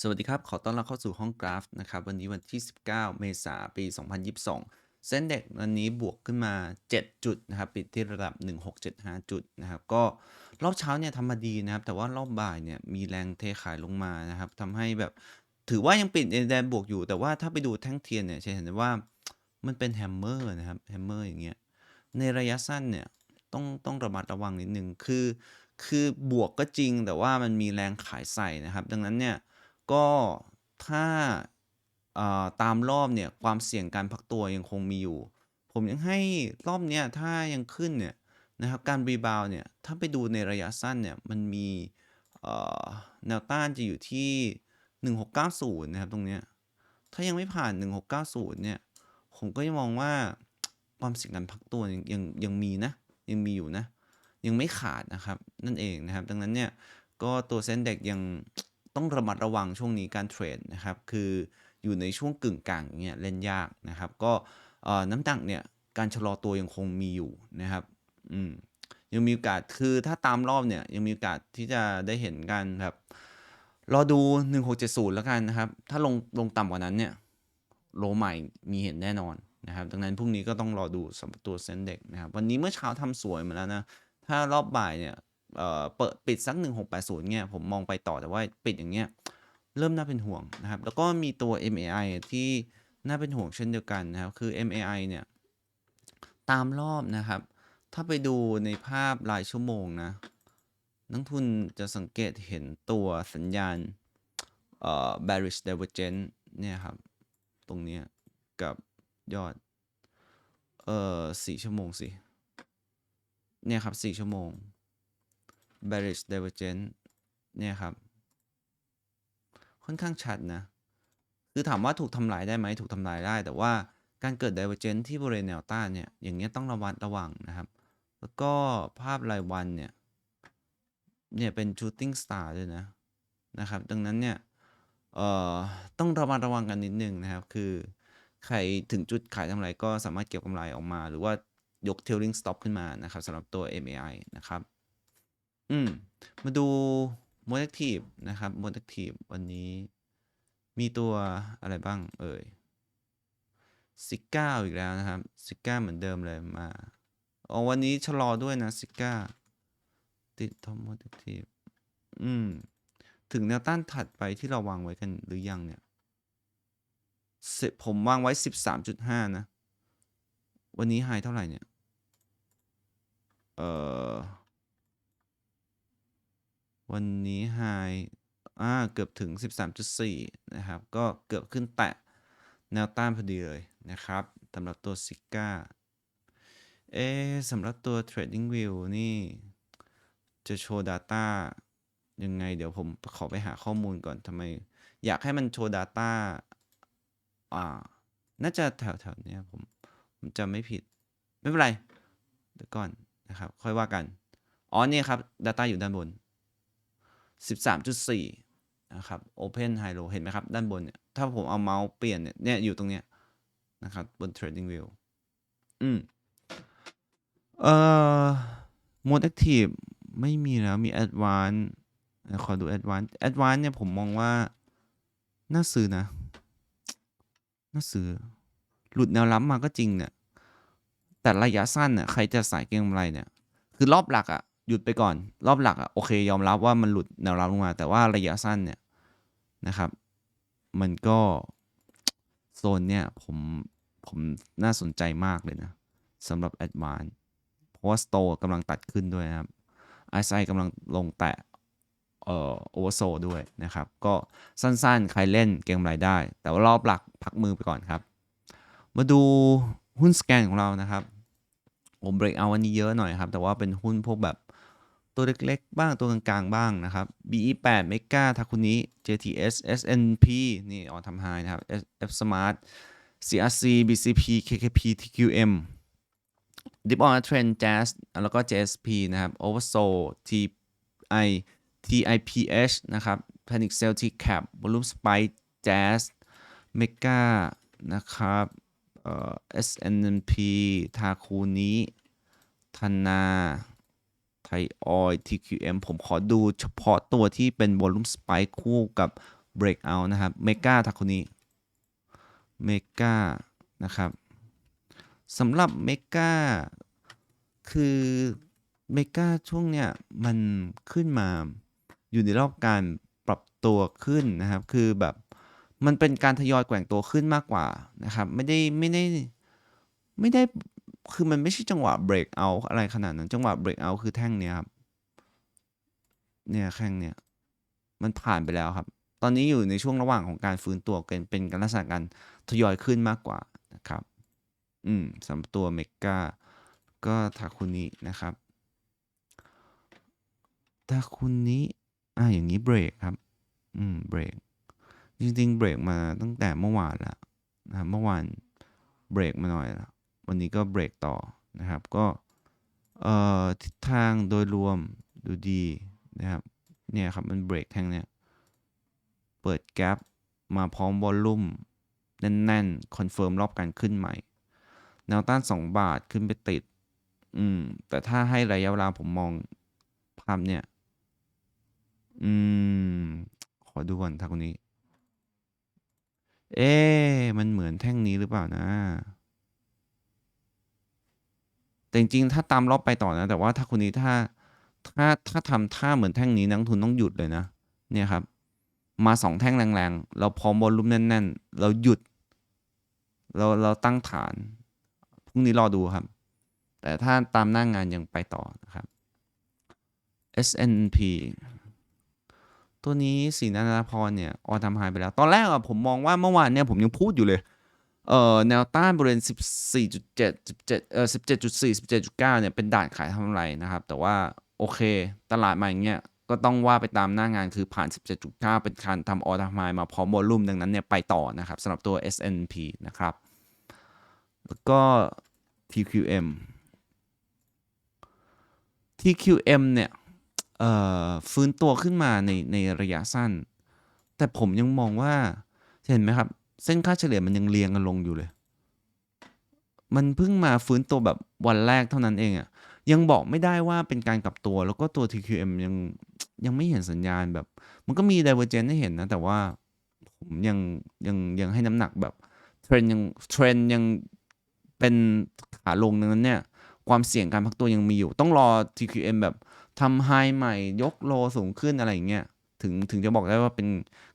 สวัสดีครับ ขอต้อนรับเข้าสู่ห้องกราฟนะครับ วันนี้วันที่ 19 เมษายนปี 2022 เส้นเด็กวันนี้บวกขึ้นมา 7 จุดนะครับ ปิดที่ระดับ 1675 จุดนะครับ ก็รอบเช้าเนี่ยทำมาดีนะครับ แต่ว่ารอบบ่ายเนี่ยมีแรงเทขายลงมานะครับทำให้แบบถือว่ายังปิดในแดนบวกอยู่ แต่ว่าถ้าไปดูแท่งเทียนเนี่ยจะเห็นได้ว่ามันเป็นแฮมเมอร์นะครับ แฮมเมอร์อย่างเงี้ย ในระยะสั้นเนี่ยต้องต้องระมัดระวังนิดนึง คือ คือบวกก็จริงแต่ว่ามันมีแรงขายใส่นะครับ ดังนั้นเนี่ย ก็ถ้าตามรอบเนี่ยความเสี่ยงการพักตัวยังคงมีอยู่ ผมยังให้รอบเนี้ยถ้ายังขึ้นเนี่ยนะครับการรีบาวเนี่ยถ้าไปดูในระยะสั้นเนี่ยมันมีแนวต้านจะอยู่ที่ 1690 นะครับตรงเนี้ยถ้ายังไม่ผ่าน 1690 เนี่ยผมก็ยังมองว่าความเสี่ยงการพักตัวยังยังยังมีนะยังมีอยู่นะยังไม่ขาดนะครับนั่นเองนะครับ ดังนั้นเนี่ยก็ตัวเซ็นเด็กยัง ต้องระมัดระวังช่วงนี้การเทรดนะครับคืออยู่ในช่วงกึ่งกลางอย่างเงี้ยเล่นยากนะครับ ก็น้ำหนักเนี่ยการชะลอตัวยังคงมีอยู่นะครับอืมยังมีโอกาสคือถ้าตามรอบเนี่ยยังมีโอกาสที่จะได้เห็นกันครับรอดู 1670 แล้วกันนะครับ ถ้าลงลงต่ำกว่านั้นเนี่ยโลใหม่มีเห็นแน่นอนนะครับดังนั้นพรุ่งนี้ก็ต้องรอดูสำหรับตัวเซ็นเด็กนะครับ วันนี้เมื่อเช้าทำสวยมาแล้วนะ ถ้ารอบบ่ายเนี่ย เปิดปิดสัก 1680เนี่ยผมมองไปต่อแต่ว่าปิดอย่างเงี้ยเริ่มน่าเป็นห่วงนะครับ แล้วก็มีตัว MAI ที่น่าเป็นห่วงเช่นเดียวกันนะครับ คือ MAI เนี่ย ตามรอบนะครับ ถ้าไปดูในภาพรายชั่วโมงนะ นักทุนจะสังเกตเห็นตัวสัญญาณเอ่อ bearish divergence เนี่ยครับ ตรงนี้กับยอด เอ่อสี่ชั่วโมงสิ เนี่ยครับสี่ชั่วโมง bearish divergence เนี่ยครับ ค่อนข้างชัดนะ คือถามว่าถูกทำลายได้ไหมถูกทำลายได้ แต่ว่าการเกิด divergence ที่บริเวณแนวต้านเนี่ย อย่างเงี้ยต้องระวัดระวังนะครับ แล้วก็ภาพรายวันเนี่ย เนี่ยเป็น shooting star ด้วยนะ นะครับ ดังนั้นเนี่ย เอ่อ ต้องระมัดระวังกันนิดหนึ่งนะครับ คือใครถึงจุดขายกำไรก็สามารถเก็บกำไรออกมา หรือว่ายก tailing stop ขึ้นมานะครับสำหรับตัว MAI นะครับ อืม มาดู Molective นะครับ Molective วันนี้ มีตัวอะไรบ้างเอ่ยซิก้าอีกแล้วนะครับซิก้าเหมือนเดิมเลยมาอ๋อวันนี้ชะลอด้วยนะซิก้าติดทอม Molective อืม ถึงแนวต้านถัดไปที่เราวางไว้กันหรือยังเนี่ยผมวางไว้13.5นะ วันนี้ไฮเท่าไหร่เนี่ย เอ่อ วันนี้ไฮอ่าเกือบถึง 13.4 นะครับ ก็เกือบขึ้นแตะแนวต้านพอดีเลยนะครับสำหรับตัวซิก้าเอ๊ะสำหรับตัว Trading View นี่ จะโชว์ Data ยังไง เดี๋ยวผมขอไปหาข้อมูลก่อนทำไม อยากให้มันโชว์ Data อ่า น่าจะแถวๆนี้ผมผมจำไม่ผิด ไม่เป็นไร เดี๋ยวก่อนนะครับ ค่อยว่ากัน อ๋อ นี่ครับ Data อยู่ด้านบน 13.4 นะครับ Open High Low เห็นไหมครับ ด้านบนเนี่ย ถ้าผมเอาเมาส์เปลี่ยนเนี่ยเนี่ยอยู่ตรงเนี้ยนะครับ บน Trading View อืมเอ่อ Mode Active ไม่มีแล้วมี Advance ขอดู Advance Advance เนี่ยผมมองว่า น่าซื้อนะ น่าซื้อ หลุดแนวรับมาก็จริงเนี่ยแต่ระยะสั้นน่ะใครจะสายเก็งกำไรเนี่ย คือรอบหลักอะ หยุดไปก่อน รอบหลักอะโอเค ยอมรับว่ามันหลุดแนวรับลงมา แต่ว่าระยะสั้นเนี่ยนะครับ มันก็โซนเนี่ยผมผมน่าสนใจมากเลยนะสำหรับ Advance เพราะว่า Store กำลังตัดขึ้นด้วยนะครับ RSI กำลังลงแตะเอ่อ Oversold ด้วยนะครับ ก็สั้นๆ ใครเล่นเก็งกำไรได้ แต่ว่ารอบหลักพักมือไปก่อนครับ มาดูหุ้นสแกนของเรานะครับ ผมเบรกเอาวันนี้เยอะหน่อยครับ แต่ว่าเป็นหุ้นพวกแบบ ตัวเล็กๆ บ้างตัวกลางๆ บ้างนะครับ BE8 Mega ทาคุนิ JTS SNP นี่ออนทำไฮนะครับ F Smart CRC BCP KKP TQM Dip on a Trend Jazz แล้วก็ JSP นะครับ Oversold TI TIPH นะครับ Panic Sell TCAP Volume Spike Jazz Mega นะครับเอ่อ SNP ทาคูนิธนา ไทยออย TQM ผมขอดูเฉพาะตัวที่เป็น Volume Spike คู่กับ breakout นะครับ mega ทาคุนิ mega นะครับสำหรับ mega คือเมกาช่วงเนี้ยมันขึ้นมาอยู่ในรอบการปรับตัวขึ้นนะครับ คือแบบมันเป็นการทยอยแกว่งตัวขึ้นมากกว่านะครับ ไม่ได้ไม่ได้ไม่ได้ คือมันไม่ใช่จังหวะ break out อะไรขนาดนั้น จังหวะ break out คือแท่งเนี้ยครับ เนี่ยแท่งเนี้ยมันผ่านไปแล้วครับ ตอนนี้อยู่ในช่วงระหว่างของการฟื้นตัวเป็นเป็นการลักษณะการทยอยขึ้นมากกว่านะครับ อืมสำหรับตัวเมกาก็ทาคุนินะครับถ้าคุณนี้อ่าอย่างนี้เบรกครับ อืมเบรก จริงๆเบรกมาตั้งแต่เมื่อวานแล้วนะครับเมื่อวานเบรกมาหน่อยแล้ว วันนี้ก็เบรกต่อนะครับ ก็เอ่อทิศทางโดยรวมดูดีนะครับ เนี่ยครับมันเบรกแท่งเนี่ย เปิดแกลบมาพร้อมวอลลุ่มแน่นๆ คอนเฟิร์มรอบการขึ้นใหม่ แนวต้าน 2 บาทขึ้นไปติด อืม แต่ถ้าให้ระยะเวลาผมมองภาพเนี่ย อืม ขอดูก่อนทางคนนี้ เอ๊มันเหมือนแท่งนี้หรือเปล่านะ แต่จริงๆ ถ้าตามรอบไปต่อนะ แต่ว่าถ้าคนนี้ถ้าถ้าถ้าทำท่าเหมือนแท่งนี้นักทุนต้องหยุดเลยนะ เนี่ยครับ มาสองแท่งแรงๆ เราพร้อมวอลลุ่มแน่น ๆ เราหยุด เราเราตั้งฐาน พรุ่งนี้รอดูครับ แต่ถ้าตามหน้างงานยังไปต่อนะครับ SNP ตัวนี้สีนานาพรเนี่ยออทำหายไปแล้ว ตอนแรกอะผมมองว่าเมื่อวานเนี่ยผมยังพูดอยู่เลย เอ่อแนวต้านบริเวณ 14.7 17เอ่อ17.4 17.9เนี่ยเป็นด่านขายทำไรนะครับ แต่ว่าโอเค ตลาดมาอย่างเงี้ยก็ต้องว่าไปตามหน้างานคือผ่าน 17.9 เป็นการทำออทำไฮมาพร้อมวอลลุ่มดังนั้นเนี่ยไปต่อนะครับสำหรับตัว SNP นะครับ แล้วก็ TQM TQM เนี่ยเอ่อฟื้นตัวขึ้นมาในในระยะสั้น แต่ผมยังมองว่า เห็นไหมครับ เส้นค่าเฉลี่ยมันยังเรียงกันลงอยู่เลย มันเพิ่งมาฟื้นตัวแบบวันแรกเท่านั้นเองอะ่ะยังบอกไม่ได้ว่าเป็นการกลับตัว แล้วก็ตัว TQM ยังยังไม่เห็นสัญญาณแบบ มันก็มี divergence ให้เห็นนะ แต่ว่าผมยังยังยังให้น้ำหนักแบบเทรนยังเทรนยังเป็นขาลงนั้นเนี่ย ความเสี่ยงการพักตัวยังมีอยู่ ต้องรอ TQM แบบทำไฮใหม่ยกโลสูงขึ้นอะไรอย่างเงี้ยถึงถึงจะบอกได้ว่าเป็น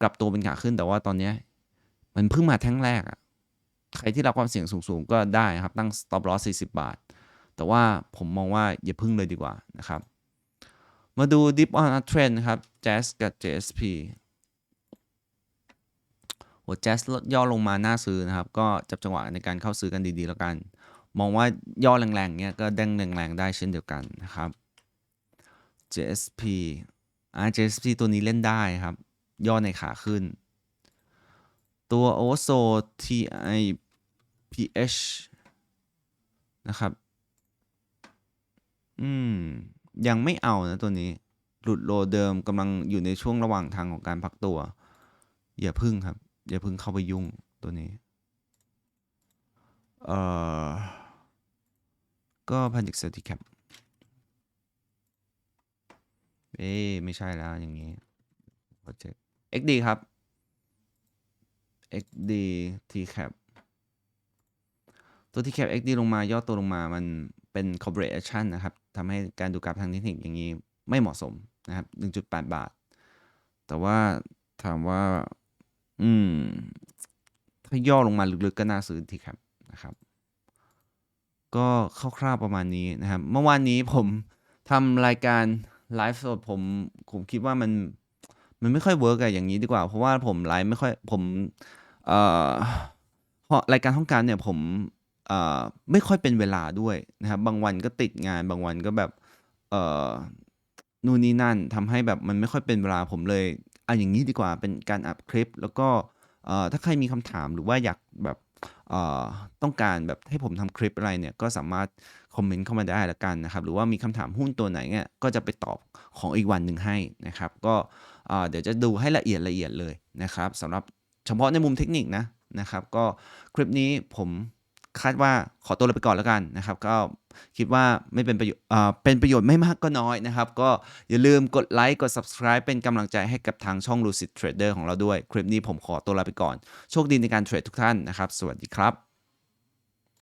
กลับตัวเป็นขาขึ้น แต่ว่าตอนเนี้ย มันเพิ่งมาแท่งแรกอะใครที่รับความเสี่ยงสูงๆก็ได้ครับ ตั้ง stop loss 40 บาท แต่ว่าผมมองว่าอย่าพึ่งเลยดีกว่านะครับ มาดู dip on a trend ครับ jazz กับ JSP หัว jazz ย่อลงมาหน้าซื้อนะครับ ก็จับจังหวะในการเข้าซื้อกันดีๆแล้วกัน มองว่าย่อแรงๆเนี้ยก็เด้งแรงๆได้เช่นเดียวกันนะครับ JSP อ่า JSP ตัวนี้เล่นได้ครับ ย่อในขาขึ้น ตัว Overso TIPH นะครับ อืม ยังไม่เอานะตัวนี้ หลุดโลเดิมกำลังอยู่ในช่วงระหว่างทางของการพักตัว อย่าพึ่งครับ อย่าพึ่งเข้าไปยุ่งตัวนี้ เอ่อ ก็พันธิกเซติแคปเอ้ไม่ใช่แล้วอย่างนี้โปรเจกต์ XD ครับ XD TCAP ตัว TCAP XD ลงมาย่อตัวลงมามันเป็น corporate action นะครับทำให้การดูกราฟทางเทคนิคอย่างนี้ไม่เหมาะสมนะครับ 1.8 บาท แต่ว่าถามว่า อืม ถ้าย่อลงมาลึกๆก็น่าซื้อ TCAP นะครับ ก็คร่าวๆประมาณนี้นะครับ เมื่อวานนี้ผมทำรายการไลฟ์สดผม ผมคิดว่ามัน มันไม่ค่อยเวิร์กอะอย่างนี้ดีกว่า เพราะว่าผมไลฟ์ไม่ค่อยผมเอ่อเพราะรายการห้องการเนี่ยผมเอ่อไม่ค่อยเป็นเวลาด้วยนะครับ บางวันก็ติดงานบางวันก็แบบเอ่อนู่นนี่นั่นทำให้แบบมันไม่ค่อยเป็นเวลาผมเลยอะอย่างนี้ดีกว่าเป็นการอัดคลิป แล้วก็เอ่อถ้าใครมีคำถามหรือว่าอยากแบบเอ่อต้องการแบบให้ผมทำคลิปอะไรเนี่ยก็สามารถคอมเมนต์เข้ามาได้ละกันนะครับ หรือว่ามีคำถามหุ้นตัวไหนเนี่ยก็จะไปตอบของอีกวันหนึ่งให้นะครับ ก็ เอ่อเดี๋ยวจะดูให้ละเอียดละเอียดเลยนะครับสำหรับเฉพาะในมุมเทคนิคนะนะครับ ก็คลิปนี้ผมคาดว่าขอตัวลาไปก่อนแล้วกันนะครับ ก็คิดว่าไม่เป็นประโยชน์อ่าเป็นประโยชน์ไม่มากก็น้อยนะครับ ก็อย่าลืมกดไลค์กด subscribe เป็นกำลังใจให้กับทางช่อง Lucid Trader ของเราด้วย คลิปนี้ผมขอตัวลาไปก่อน โชคดีในการเทรดทุกท่านนะครับ สวัสดีครับ